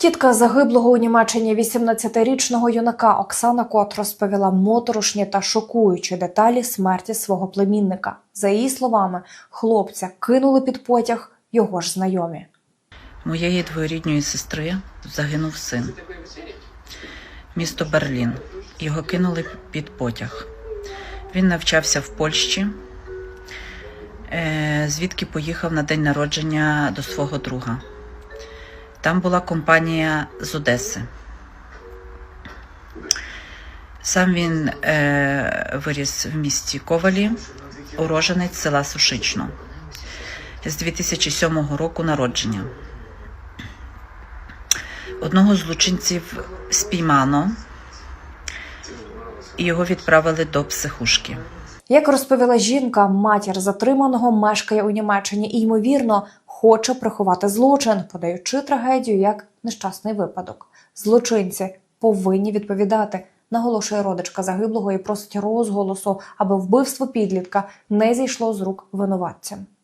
Тітка загиблого у Німеччині 18-річного юнака Оксана Кот розповіла моторошні та шокуючі деталі смерті свого племінника. За її словами, хлопця кинули під потяг його ж знайомі. Моєї двоюрідньої сестри загинув син. Місто Берлін. Його кинули під потяг. Він навчався в Польщі, е, звідки поїхав на день народження до свого друга. Там була компанія з Одеси. Сам він е, виріс в місті Ковалі, уроженець села Сушично з 2007 року народження. Одного з злочинців спіймано, і його відправили до психушки. Як розповіла жінка, матір затриманого мешкає у Німеччині і, ймовірно, хоче приховати злочин, подаючи трагедію як нещасний випадок. Злочинці повинні відповідати, наголошує родичка загиблого і просить розголосу, аби вбивство підлітка не зійшло з рук винуватцям.